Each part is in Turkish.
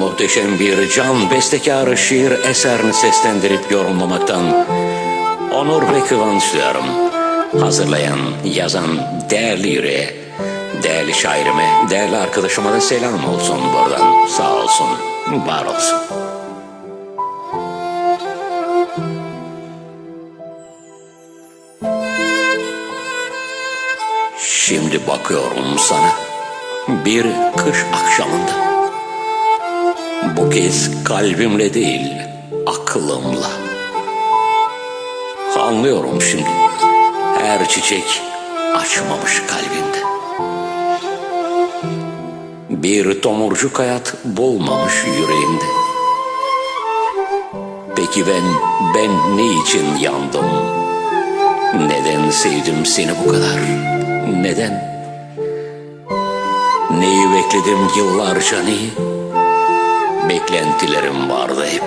Muhteşem bir can bestekarı şiir eserini seslendirip yorumlamaktan onur ve kıvanç duyarım. Hazırlayan, yazan değerli yüreğe, değerli şairime, değerli arkadaşıma da selam olsun buradan. Sağ olsun, var olsun. Şimdi bakıyorum sana bir kış akşamında. Bu kez kalbimle değil, aklımla. Anlıyorum şimdi. Her çiçek açmamış kalbinde. Bir tomurcuk hayat bulmamış yüreğimde. Peki ben, ben ne için yandım? Neden sevdim seni bu kadar? Neden? Neyi bekledim yıllarca neyi? Beklentilerim vardı hep.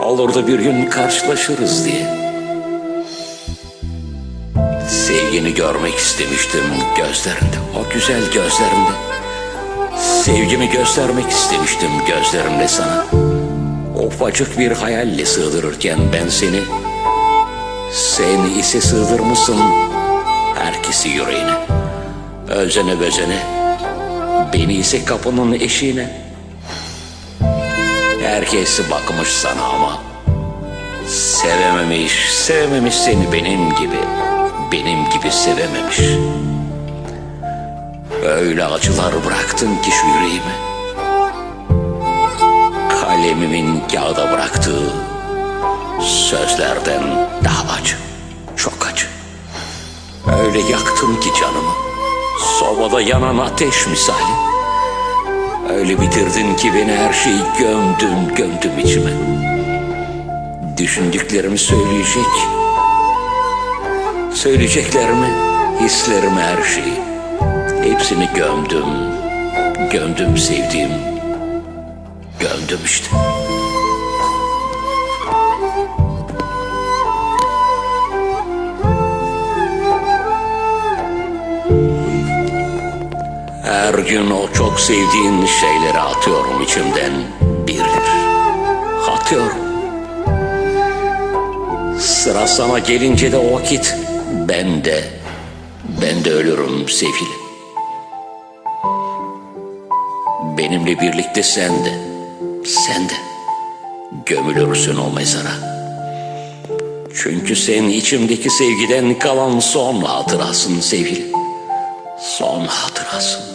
Olur da bir gün karşılaşırız diye. Sevgini görmek istemiştim gözlerinde, o güzel gözlerinde. Sevgimi göstermek istemiştim gözlerimle sana. Ufacık bir hayalle sığdırırken ben seni, sen ise sığdırmışsın herkesi yüreğine. Özene bezene, beni ise kapının eşiğine. Herkes bakmış sana ama sevememiş, sevememiş seni benim gibi, benim gibi sevememiş. Öyle acılar bıraktın ki şu yüreğime. Kalemimin kağıda bıraktığı sözlerden daha acı, çok acı. Öyle yaktın ki canımı, sobada yanan ateş misali. Öyle bitirdin ki beni her şeyi gömdün, gömdüm içime. Düşündüklerimi söyleyecek, söyleyeceklerimi, hislerimi her şeyi. Hepsini gömdüm, gömdüm sevdiğim, gömdüm işte. Her gün o çok sevdiğin şeyleri atıyorum içimden bir bir. Atıyorum. Sıra sana gelince de o vakit ben de, ben de ölürüm sevgili. Benimle birlikte sen de, sen de gömülürsün o mezara. Çünkü sen içimdeki sevgiden kalan son hatırasın sevgili. Son hatırasın.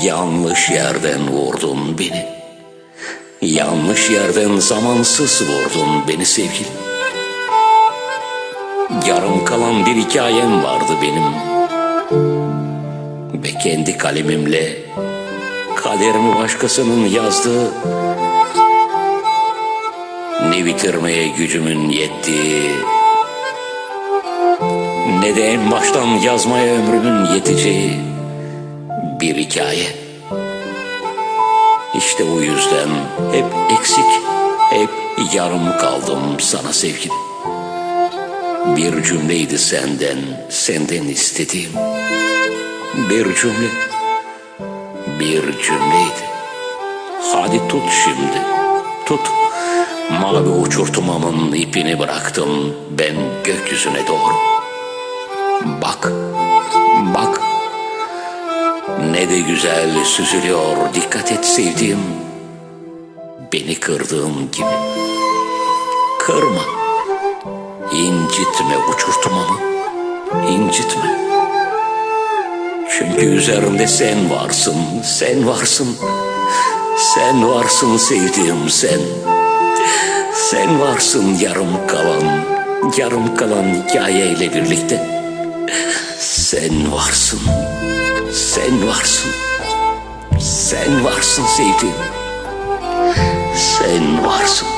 Yanlış yerden vurdun beni. Yanlış yerden zamansız vurdun beni sevgili. Yarım kalan bir hikayem vardı benim. Ve kendi kalemimle kaderimi başkasının yazdığı ne bitirmeye gücümün yettiği ne de en baştan yazmaya ömrümün yeteceği bir hikaye. İşte bu yüzden hep eksik, hep yarım kaldım sana sevgilim. Bir cümleydi senden, senden istediğim. Bir cümle, bir cümleydi. Hadi tut şimdi, tut. Mavi uçurtmamın ipini bıraktım ben gökyüzüne doğru. Bak. Ne de güzel süzülüyor dikkat et sevdiğim. Beni kırdığım gibi. Kırma. İncitme uçurtmamı. incitme. Çünkü üzerimde sen varsın, sen varsın. Sen varsın sevdiğim sen. Sen varsın yarım kalan, yarım kalan hikayeyle birlikte. Sen varsın, sen varsın, sen varsın sevdiğim. Sen varsın.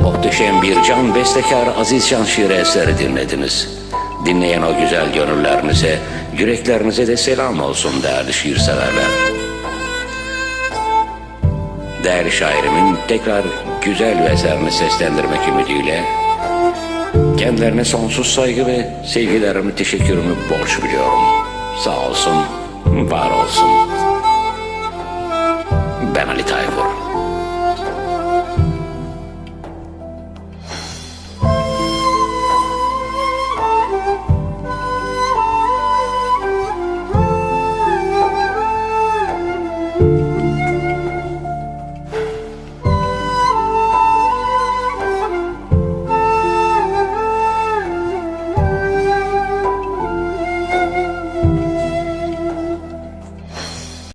Muhteşem bir can bestekar Aziz Can şiir eseri dinlediniz. Dinleyen o güzel gönüllerinize, yüreklerinize de selam olsun değerli şiir severler. Değerli şairimin tekrar güzel bir eserini seslendirmek ümidiyle Kendilerine sonsuz saygı ve sevgilerimi, teşekkürümü borç biliyorum. Sağ olsun, var olsun. Ben Ali Tayfur.